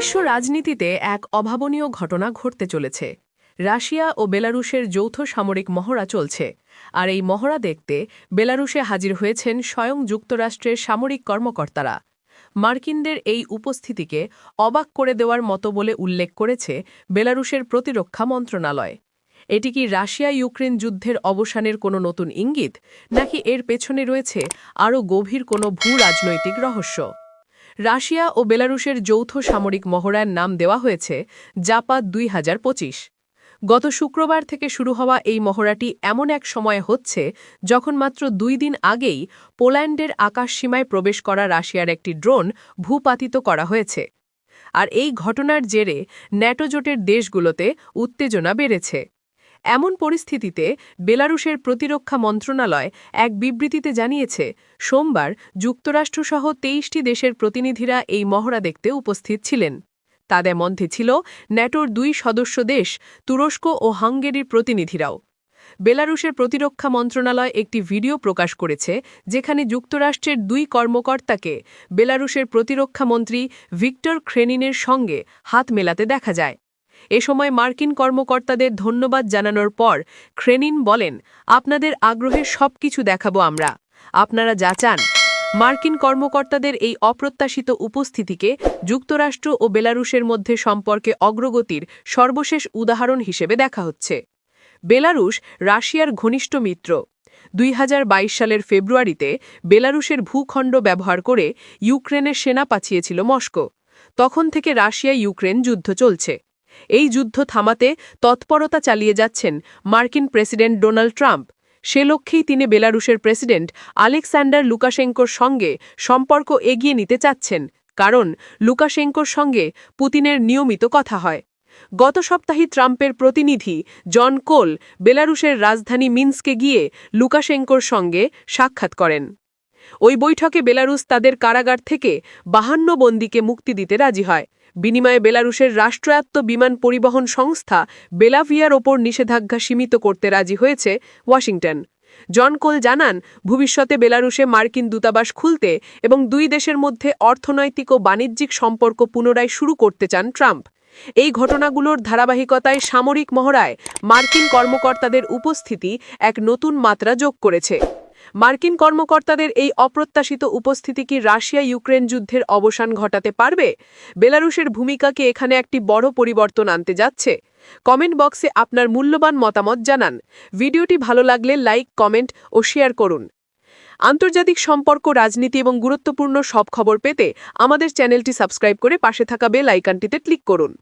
বিশ্ব রাজনীতিতে এক অভাবনীয় ঘটনা ঘটতে চলেছে। রাশিয়া ও বেলারুশের যৌথ সামরিক মহড়া চলছে, আর এই মহড়া দেখতে বেলারুশে হাজির হয়েছেন স্বয়ং যুক্তরাষ্ট্রের সামরিক কর্মকর্তারা। মার্কিনদের এই উপস্থিতিকে অবাক করে দেওয়ার মতো বলে উল্লেখ করেছে বেলারুশের প্রতিরক্ষা মন্ত্রণালয়। এটি কি রাশিয়া ইউক্রেন যুদ্ধের অবসানের কোনো নতুন ইঙ্গিত, নাকি এর পেছনে রয়েছে আরও গভীর কোনো ভূ রাজনৈতিক রহস্য? রাশিয়া ও বেলারুশের যৌথ সামরিক মহড়ার নাম দেওয়া হয়েছে জাপাত দুই গত শুক্রবার থেকে শুরু হওয়া এই মহড়াটি এমন এক সময়ে হচ্ছে যখন মাত্র দুই দিন আগেই পোল্যান্ডের আকাশসীমায় প্রবেশ করা রাশিয়ার একটি ড্রোন ভূপাতিত করা হয়েছে। আর এই ঘটনার জেরে ন্যাটো জোটের দেশগুলোতে উত্তেজনা বেড়েছে। এমন পরিস্থিতিতে বেলারুশের প্রতিরক্ষা মন্ত্রণালয় এক বিবৃতিতে জানিয়েছে, সোমবার যুক্তরাষ্ট্রসহ তেইশটি দেশের প্রতিনিধিরা এই মহড়া দেখতে উপস্থিত ছিলেন। তাদের মধ্যে ছিল ন্যাটোর দুই সদস্য দেশ, তুরস্ক ও হাঙ্গেরির প্রতিনিধিরাও। বেলারুশের প্রতিরক্ষা মন্ত্রণালয় একটি ভিডিও প্রকাশ করেছে, যেখানে যুক্তরাষ্ট্রের দুই কর্মকর্তাকে বেলারুশের প্রতিরক্ষামন্ত্রী ভিক্টর ক্রেনিনের সঙ্গে হাত মেলাতে দেখা যায়। এ সময় মার্কিন কর্মকর্তাদের ধন্যবাদ জানানোর পর ক্রেনিন বলেন, আপনাদের আগ্রহের সব কিছু দেখাবো আমরা। আপনারা যা চান। মার্কিন কর্মকর্তাদের এই অপ্রত্যাশিত উপস্থিতিকে যুক্তরাষ্ট্র ও বেলারুশের মধ্যে সম্পর্কে অগ্রগতির সর্বশেষ উদাহরণ হিসেবে দেখা হচ্ছে। বেলারুশ রাশিয়ার ঘনিষ্ঠ মিত্র। দুই হাজার বাইশ সালের ফেব্রুয়ারিতে বেলারুশের ভূখণ্ড ব্যবহার করে ইউক্রেনের সেনা পাঠিয়েছিল মস্কো। তখন থেকে রাশিয়া ইউক্রেন যুদ্ধ চলছে। এই যুদ্ধ থামাতে তৎপরতা চালিয়ে যাচ্ছেন মার্কিন প্রেসিডেন্ট ডোনাল্ড ট্রাম্প। সে লক্ষ্যেই তিনি বেলারুশের প্রেসিডেন্ট আলেকসান্ডার লুকাশেঙ্কোর সঙ্গে সম্পর্ক এগিয়ে নিতে চাচ্ছেন, কারণ লুকাশেঙ্কোর সঙ্গে পুতিনের নিয়মিত কথা হয়। গত সপ্তাহে ট্রাম্পের প্রতিনিধি জন কোল বেলারুশের রাজধানী মিন্সকে গিয়ে লুকাশেঙ্কোর সঙ্গে সাক্ষাৎ করেন। ওই বৈঠকে বেলারুস তাদের কারাগার থেকে বাহান্ন বন্দীকে মুক্তি দিতে রাজি হয়। বিনিময়ে বেলারুশের রাষ্ট্রায়ত্ত বিমান পরিবহন সংস্থা বেলাভিয়ার ওপর নিষেধাজ্ঞা সীমিত করতে রাজি হয়েছে ওয়াশিংটন। জন কোল জানান, ভবিষ্যতে বেলারুশে মার্কিন দূতাবাস খুলতে এবং দুই দেশের মধ্যে অর্থনৈতিক ও বাণিজ্যিক সম্পর্ক পুনরায় শুরু করতে চান ট্রাম্প। এই ঘটনাগুলোর ধারাবাহিকতায় সামরিক মহড়ায় মার্কিন কর্মকর্তাদের উপস্থিতি এক নতুন মাত্রা যোগ করেছে। মার্কিন কর্মকর্তাদের এই অপ্রত্যাশিত উপস্থিতি কি রাশিয়া ইউক্রেন যুদ্ধের অবসান ঘটাতে পারবে? বেলারুশের ভূমিকাকে এখানে একটি বড় পরিবর্তন আনতে যাচ্ছে? কমেন্ট বক্সে আপনার মূল্যবান মতামত জানান। ভিডিওটি ভালো লাগলে লাইক, কমেন্ট ও শেয়ার করুন। আন্তর্জাতিক সম্পর্ক, রাজনীতি এবং গুরুত্বপূর্ণ সব খবর পেতে আমাদের চ্যানেলটি সাবস্ক্রাইব করে পাশে থাকা বেল আইকনটিতে ক্লিক করুন।